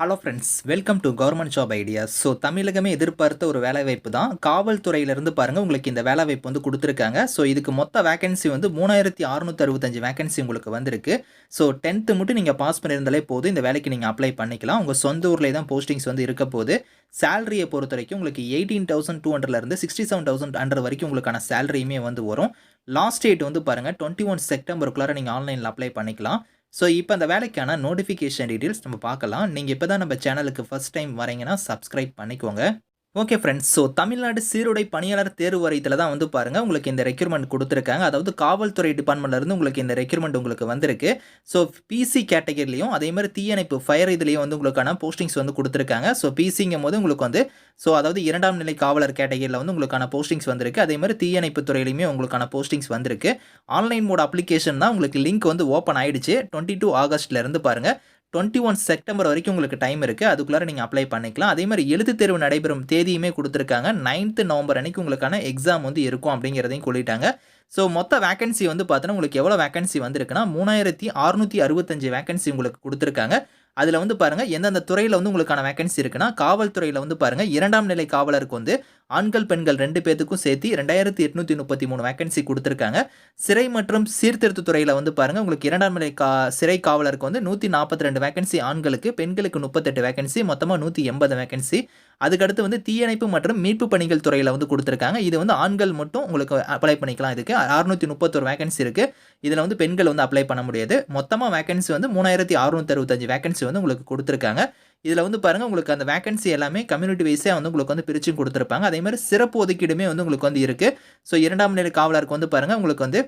Hello friends welcome to government job ideas so தமிழகமே எதிர்பார்த்த ஒரு வேலைவாய்ப்பு தான். காவல்துறையிலேருந்து பாருங்கள் உங்களுக்கு இந்த வேலைவாய்ப்பு வந்து கொடுத்துருக்காங்க. ஸோ இதுக்கு மொத்த வேகன்சி வந்து மூணாயிரத்தி அறுநூத்தி அறுபத்தஞ்சு வேகன்சி உங்களுக்கு வந்திருக்கு. ஸோ டென்த்து மட்டும் நீங்கள் பாஸ் பண்ணியிருந்தாலே போதும். இந்த வேலைக்கு நீங்கள் அப்ளை பண்ணிக்கலாம். உங்கள் சொந்த ஊர்லேயே தான் போஸ்டிங்ஸ் வந்து இருக்க போது சேலரியை பொறுத்த வரைக்கும் உங்களுக்கு எயிட்டீன் தௌசண்ட் டூ ஹண்ட்ரட்லேருந்து சிக்ஸ்டி செவன் தௌசண்ட் ஹண்ட்ரட் வரைக்கும் உங்களுக்கான சேலரியுமே வந்து வரும். லாஸ்ட் டேட் வந்து பாருங்கள் டுவெண்ட்டி ஒன் செப்டம்பருக்குள்ளார நீங்கள் ஆன்லைனில் அப்ளை பண்ணிக்கலாம். ஸோ இப்போ அந்த வேலைக்கான நோட்டிஃபிகேஷன் டீட்டெயில்ஸ் நம்ம பார்க்கலாம். நீங்கள் இப்போ தான் நம்ம சேனலுக்கு ஃபஸ்ட் டைம் வரீங்கன்னா சப்ஸ்கிரைப் பண்ணிக்கோங்க. ஓகே ஃப்ரெண்ட்ஸ் ஸோ தமிழ்நாடு சீருடை பணியாளர் தேர்வு வாரியத்தில் தான் வந்து பாருங்கள் உங்களுக்கு இந்த ரெக்யூர்மெண்ட் கொடுத்துருக்காங்க. அதாவது காவல்துறை டிபார்ட்மெண்ட்லேருந்து உங்களுக்கு இந்த ரெக்யூர்மெண்ட் உங்களுக்கு வந்திருக்கு. ஸோ பிசி கேட்டகரிலையும் அதே மாதிரி தீயணைப்பு ஃபயர் இதுலேயும் வந்து உங்களுக்கான போஸ்டிங்ஸ் வந்து கொடுத்துருக்காங்க. ஸோ பிசிங்கும் போது உங்களுக்கு வந்து ஸோ அதாவது இரண்டாம் நிலை காவலர் கேட்டகரியில் வந்து உங்களுக்கான போஸ்டிங்ஸ் வந்திருக்கு. அதே மாதிரி தீயணைப்பு துறையிலையுமே உங்களுக்கான போஸ்டிங்ஸ் வந்திருக்கு. ஆன்லைன் மோட் அப்ளிகேஷன் தான் உங்களுக்கு லிங்க் வந்து ஓப்பன் ஆயிடுச்சு. டுவெண்ட்டி டூ ஆகஸ்ட்லேருந்து பாருங்கள் டுவெண்ட்டி ஒன் செப்டம்பர் வரைக்கும் உங்களுக்கு டைம் இருக்குது அதுக்குள்ளார நீங்கள் அப்ளை பண்ணிக்கலாம். அதே மாதிரி எழுத்து தேர்வு நடைபெறும் தேதியுமே கொடுத்துருக்காங்க. நைன்த்து நவம்பர் அன்னைக்கு உங்களுக்கான எக்ஸாம் வந்து இருக்கும் அப்படிங்கிறதையும் சொல்லிட்டாங்க ஸோ மொத்த வேகன்சி வந்து பார்த்தோன்னா உங்களுக்கு எவ்வளோ வேகன்சி வந்திருக்குன்னா மூணாயிரத்தி அறுநூற்றி அறுபத்தஞ்சு வேகன்சி உங்களுக்கு கொடுத்துருக்காங்க. அதில் வந்து பாருங்கள் எந்தெந்த துறையில் வந்து உங்களுக்கான வேகன்சி இருக்குன்னா காவல்துறையில் வந்து பாருங்கள் இரண்டாம் நிலை காவலருக்கு வந்து ஆண்கள் பெண்கள் ரெண்டு பேத்துக்கும் சேர்த்து ரெண்டாயிரத்தி எட்நூற்றி முப்பத்தி மூணு வேகன்சி கொடுத்துருக்காங்க. சிறை மற்றும் சீர்திருத்த துறையில் வந்து பாருங்கள் உங்களுக்கு இரண்டாம் நிலை கா சிறை காவலருக்கு வந்து நூற்றி நாற்பத்தி ரெண்டு வேகன்சி ஆண்களுக்கு பெண்களுக்கு முப்பத்தெட்டு வேகன்சி மொத்தமாக நூற்றி எண்பது வேகன்சி அதுக்கடுத்து வந்து தீயணைப்பு மற்றும் மீட்பு பணிகள் துறையில் வந்து கொடுத்துருக்காங்க. இது வந்து ஆண்கள் மட்டும் உங்களுக்கு அப்ளை பண்ணிக்கலாம். இதுக்கு அறுநூற்றி முப்பத்தொரு வேகன்சி இருக்குது இதில் வந்து பெண்கள் வந்து அப்ளை பண்ண முடியாது. மொத்தமாக வேகன்சி வந்து மூணாயிரத்தி அறுநூத்தி அறுபத்தஞ்சு வேகன்சி வந்து உங்களுக்கு கொடுத்துருக்காங்க. இதில் வந்து பாருங்கள் உங்களுக்கு அந்த வேகன்சி எல்லாமே கம்யூனிட்டி வைஸே வந்து உங்களுக்கு வந்து பிரிச்சு கொடுத்துருப்பாங்க. அதே மாதிரி சிறப்பு ஒதுக்கீடுமே வந்து உங்களுக்கு வந்து இருக்குது ஸோ இரண்டாம் நிலை காவலருக்கு வந்து பாருங்கள் உங்களுக்கு வந்து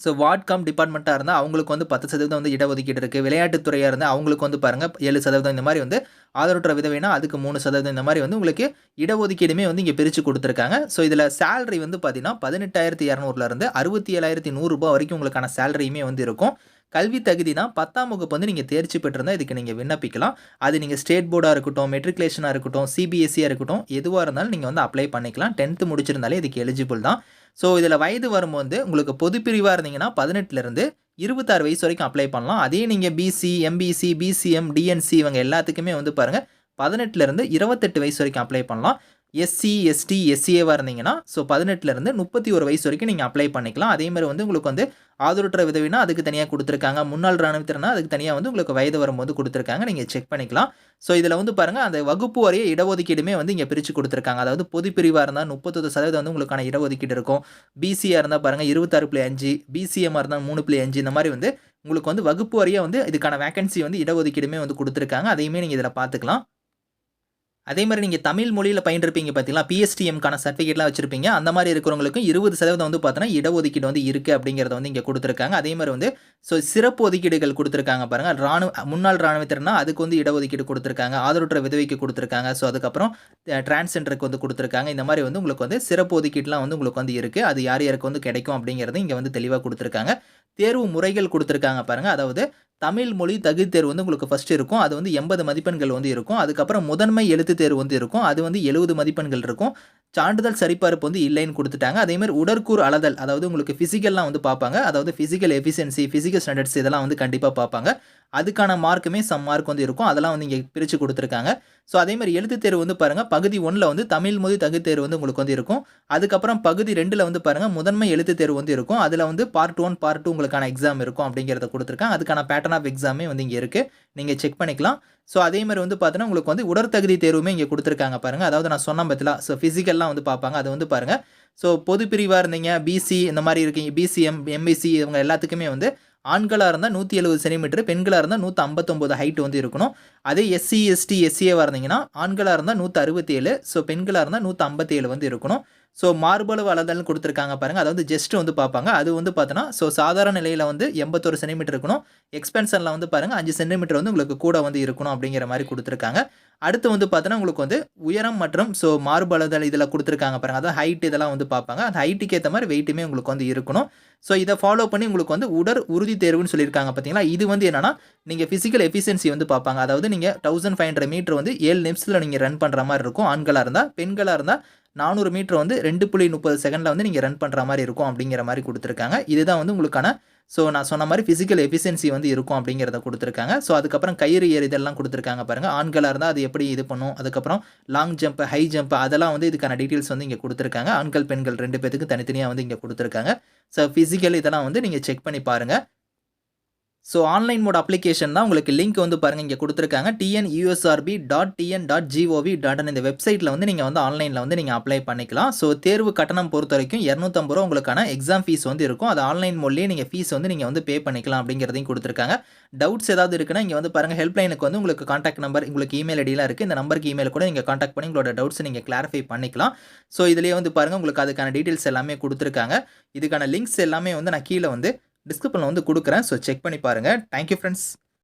ஸோ வார்ட் கம் டிபார்ட்மெண்ட்டாக இருந்தால் அவங்களுக்கு வந்து பத்து சதவீதம் வந்து இடஒதுக்கீடு இருக்குது விளையாட்டுத்துறையாக இருந்தால் அவங்களுக்கு வந்து பாருங்கள் ஏழு சதவீதம் இந்த மாதிரி வந்து ஆதரவற்ற விதவைனா அதுக்கு மூணு சதவீதம் இந்த மாதிரி வந்து உங்களுக்கு இடஒதுக்கீடுமே வந்து இங்கே பிரித்து கொடுத்துருக்காங்க. ஸோ இதில் சேலரி வந்து பார்த்தீங்கன்னா பதினெட்டாயிரத்தி இரநூறுலேருந்து அறுபத்தி ஏழாயிரத்தி நூறுரூபா வரைக்கும் உங்களுக்கான சேலரியுமே வந்து இருக்கும். கல்வி தகுதி தான் பத்தாம் வகுப்பு வந்து நீங்கள் தேர்ச்சி பெற்றிருந்தால் இதுக்கு நீங்கள் விண்ணப்பிக்கலாம். அது நீங்கள் ஸ்டேட் போர்டாக இருக்கட்டும் மெட்ரிகுலேஷனாக இருக்கட்டும் சிபிஎஸ்சியாக இருக்கட்டும் எதுவாக இருந்தாலும் நீங்கள் வந்து அப்ளை பண்ணிக்கலாம். டென்த்து முடிச்சிருந்தாலே இதுக்கு எலிஜிபிள் தான். ஸோ இதில் வயது வரும்போது உங்களுக்கு பொதுப்பிரிவாக இருந்தீங்கன்னா பதினெட்டுலேருந்து இருபத்தாறு வயசு வரைக்கும் அப்ளை பண்ணலாம். அதே நீங்கள் பிசி எம்பிசி பிசிஎம் டிஎன்சி இவங்க எல்லாத்துக்குமே வந்து பாருங்கள் பதினெட்டுலேருந்து இருபத்தெட்டு வயசு வரைக்கும் அப்ளை பண்ணலாம். எஸ்சி எஸ்டி எஸ்சிஏவாக இருந்தீங்கன்னா ஸோ பதினெட்டுலேருந்து முப்பத்தி ஒரு வயசு வரைக்கும் நீங்கள் அப்ளை பண்ணிக்கலாம். அதே மாதிரி வந்து உங்களுக்கு வந்து ஆதரவற்ற விதவினா அதுக்கு தனியாக கொடுத்துருக்காங்க. முன்னாள் ராணுவத்திறனா அதுக்கு தனியாக வந்து உங்களுக்கு வயது வரும்போது கொடுத்துருக்காங்க. நீங்கள் செக் பண்ணிக்கலாம். ஸோ இதில் வந்து பாருங்கள் அந்த வகுப்பு வரைய இடஒதுக்கீடுமே வந்து இங்கே பிரித்து கொடுத்துருக்காங்க. அதாவது பொது பிரிவாக இருந்தால் முப்பத்தொரு சதவீதம் வந்து உங்களுக்கான இடஒதுக்கீடு இருக்கும். பிசியாக இருந்தால் பாருங்கள் இருபத்தாறு புள்ளி அஞ்சு பிசிஎம்மாக இருந்தால் மூணு புள்ளி அஞ்சு இந்த மாதிரி வந்து உங்களுக்கு வந்து வகுப்பு வரைய வந்து இதுக்கான வேகன்சி வந்து இடஒதுக்கீடுமே வந்து கொடுத்துருக்காங்க. அதையுமே நீங்கள் இதில் பார்த்துக்கலாம். அதே மாதிரி நீங்கள் தமிழ் மொழியில் பயின்றிருப்பீங்க பார்த்தீங்களா பிஎஸ்டிஎம்கான சர்டிஃபிகேட்லாம் வச்சிருப்பீங்க. அந்த மாதிரி இருக்கிறவங்களுக்கும் இருபது சதவீதம் வந்து பார்த்தீங்கன்னா இடஒதுக்கீடு வந்து இருக்குது அப்படிங்கிறத வந்து இங்கே கொடுத்துருக்காங்க. அதே மாதிரி வந்து ஸோ சிறப்பு ஒதுக்கீடுகள் கொடுத்துருக்காங்க பாருங்கள் ராணுவ முன்னாள் ராணுவத்திறனா அதுக்கு வந்து இடஒதுக்கீடு கொடுத்துருக்காங்க. ஆதரவற்ற விதவைக்கு கொடுத்துருக்காங்க. ஸோ அதுக்கப்புறம் டிரான்ஸ்ஜெண்டருக்கு வந்து கொடுத்துருக்காங்க. இந்த மாதிரி வந்து உங்களுக்கு வந்து சிறப்பு ஒதுக்கீடுலாம் வந்து உங்களுக்கு வந்து இருக்குது அது யார் யாருக்கு வந்து கிடைக்கும் அப்படிங்கிறது இங்கே வந்து தெளிவாக கொடுத்துருக்காங்க. தேர்வு முறைகள் கொடுத்துருக்காங்க பாருங்கள் அதாவது தமிழ் மொழி தகுதி தேர்வு வந்து உங்களுக்கு ஃபஸ்ட்டு இருக்கும். அது வந்து எண்பது மதிப்பெண்கள் வந்து இருக்கும். அதுக்கப்புறம் முதன்மை எழுத்து தேர்வு வந்து இருக்கும். அது வந்து எழுபது மதிப்பெண்கள் இருக்கும். சான்றிதழ் சரிபார்ப்பு வந்து இல்லைன்னு கொடுத்துட்டாங்க. அதேமாதிரி உடற்கூறு அளதல் அதாவது உங்களுக்கு ஃபிசிக்கல்லாம் வந்து பார்ப்பாங்க. அதாவது ஃபிசிக்கல் எஃபிஷியன்சி ஃபிசிக்கல் ஸ்டாண்டர்ட்ஸ் இதெல்லாம் வந்து கண்டிப்பாக பார்ப்பாங்க. அதுக்கான மார்க்குமே சம் மார்க் வந்து இருக்கும். அதெல்லாம் வந்து இங்கே பிரித்து கொடுத்துருக்காங்க. ஸோ அதேமாதிரி எழுத்து தேர்வு வந்து பாருங்கள் பகுதி ஒன்றில் வந்து தமிழ் மொழி தகுதி தேர்வு வந்து உங்களுக்கு வந்து இருக்கும். அதுக்கப்புறம் பகுதி ரெண்டில் வந்து பாருங்கள் முதன்மை எழுத்து தேர்வு வந்து இருக்கும். அதில் வந்து பார்ட் ஒன் பார்ட் டூ உங்களுக்கான எக்ஸாம் இருக்கும் அப்படிங்கிறத கொடுத்துருக்காங்க. அதுக்கான பேட்டர்ன் ஆஃப் எக்ஸாமே வந்து இங்கே இருக்குது நீங்கள் செக் பண்ணிக்கலாம். ஸோ அதே மாதிரி வந்து பார்த்தீங்கன்னா உங்களுக்கு வந்து உடற்தகுதி தேர்வுமே இங்கே கொடுத்துருக்காங்க பாருங்கள் அதாவது நான் சொன்ன பற்றிலாம் ஸோ ஃபிசிக்கல்லாம் வந்து பார்ப்பாங்க அது வந்து பாருங்கள் ஸோ பொது பிரிவாக இருந்தீங்க பிசி இந்த மாதிரி இருக்கீங்க பிசிஎம் எம்பிசி இவங்க எல்லாத்துக்குமே வந்து ஆண்களாக இருந்தால் நூற்றி எழுபது சென்டிமீட்டர் பெண்களாக இருந்தால் நூற்றி ஐம்பத்தொம்போது ஹைட் வந்து இருக்கணும். அதே எஸ்சி எஸ்டி எஸ்சிஏவாக இருந்தீங்கன்னா ஆண்களாக இருந்தால் நூற்றி அறுபத்தேழு ஸோ பெண்களாக இருந்தால் நூற்றி ஐம்பத்தேழு வந்து இருக்கணும். ஸோ மார்பளவு அளதல்னு கொடுத்துருக்காங்க பாருங்கள் அதாவது ஜஸ்ட் வந்து பார்ப்பாங்க. அது வந்து பார்த்தோன்னா ஸோ சாதாரண நிலையில் வந்து எண்பத்தொரு சென்டிமீட்டர் இருக்கணும். எக்ஸ்பென்ஷனில் வந்து பாருங்கள் அஞ்சு சென்டிமீட்டர் வந்து உங்களுக்கு கூட வந்து இருக்கணும் அப்படிங்கிற மாதிரி கொடுத்துருக்காங்க. அடுத்து வந்து பார்த்தோன்னா உங்களுக்கு வந்து உயரம் மற்றும் ஸோ மார்பளதல் இதில் கொடுத்துருக்காங்க பாருங்கள் அதாவது ஹைட் இதெல்லாம் வந்து பார்ப்பாங்க. அந்த ஹைட்டுக்கு ஏற்ற மாதிரி வெயிட்டுமே உங்களுக்கு வந்து இருக்கணும். ஸோ இதை ஃபாலோ பண்ணி உங்களுக்கு வந்து உடற் உறுதி தேர்வுன்னு சொல்லியிருக்காங்க பார்த்தீங்களா? இது வந்து என்னன்னா நீங்கள் ஃபிசிக்கல் எஃபிஷியன்சி வந்து பார்ப்பாங்க. அதாவது நீங்கள் தௌசண்ட் ஃபைவ் ஹண்ட்ரட் மீட்டர் வந்து ஏழு நிமிஷத்தில் நீங்கள் ரன் பண்ணுற மாதிரி இருக்கும். ஆண்களாக இருந்தால் பெண்களாக இருந்தால் நானூறு மீட்டர் வந்து ரெண்டு புள்ளி முப்பது செகண்டில் வந்து நீங்கள் ரன் பண்ணுற மாதிரி இருக்கும் அப்படிங்கிற மாதிரி கொடுத்துருக்காங்க. இதுதான் வந்து உங்களுக்கான ஸோ நான் சொன்ன மாதிரி ஃபிசிக்கல் எஃபிஷியன்சி வந்து இருக்கும் அப்படிங்கிறத கொடுத்துருக்காங்க. ஸோ அதுக்கப்புறம் கயிறு ஏறு இதெல்லாம் கொடுத்துருக்காங்க பாருங்கள் ஆண்களாக இருந்தால் அது எப்படி இது பண்ணும்? அதுக்கப்புறம் லாங் ஜம்ப் ஹை ஜம்ப் அதெல்லாம் வந்து இதுக்கான டீட்டெயில்ஸ் வந்து இங்கே கொடுத்துருக்காங்க. ஆண்கள் பெண்கள் ரெண்டு பேத்துக்கு தனித்தனியாக வந்து இங்கே கொடுத்துருக்காங்க. ஸோ ஃபிசிக்கல் இதெல்லாம் வந்து நீங்கள் செக் பண்ணி பாருங்கள் ஸோ ஆன்லைன் மோட் அப்ளிகேஷன் தான் உங்களுக்கு லிங்க் வந்து பாருங்கள் இங்கே கொடுத்துருக்காங்க. TN USRB dot TN dot GOV dot இந்த வெப்சைட்டில் வந்து நீங்கள் வந்து ஆன்லைனில் வந்து நீங்கள் அப்ளை பண்ணிக்கலாம். ஸோ தேர்வு கட்டணம் பொறுத்த வரைக்கும் இரநூத்தம்பது ரூபா உங்களுக்கான எக்ஸாம் ஃபீஸ் வந்து இருக்கும். அது ஆன்லைன் மோட்லேயே நீங்கள் ஃபீஸ் வந்து நீங்கள் வந்து பே பண்ணிக்கலாம் அப்படிங்கிறதையும் கொடுத்துருக்காங்க. டவுட்ஸ் ஏதாவது இருக்குன்னா இங்கே வந்து பாருங்கள் ஹெல்ப்லைனுக்கு வந்து உங்களுக்கு காண்டாக்ட் நம்பர் உங்களுக்கு இமெயில் ஐடியெலாம் இருக்குது இந்த நம்பருக்கு இமெயில் கூட நீங்கள் காண்டாக்ட் பண்ணி உங்களோட டவுட்ஸ் நீங்கள் கிளாரிஃபை பண்ணிக்கலாம். ஸோ இதுலேயே வந்து பாருங்கள் உங்களுக்கு அதுக்கான டீட்டெயில்ஸ் எல்லாமே கொடுத்துருக்காங்க. இதுக்கான லிங்க்ஸ் எல்லாமே வந்து நான் கீழே வந்து டிஸ்கிரிப்ஷனில் வந்து கொடுக்குறேன். ஸோ செக் பண்ணி பாருங்கள் தேங்க்யூ ஃப்ரெண்ட்ஸ்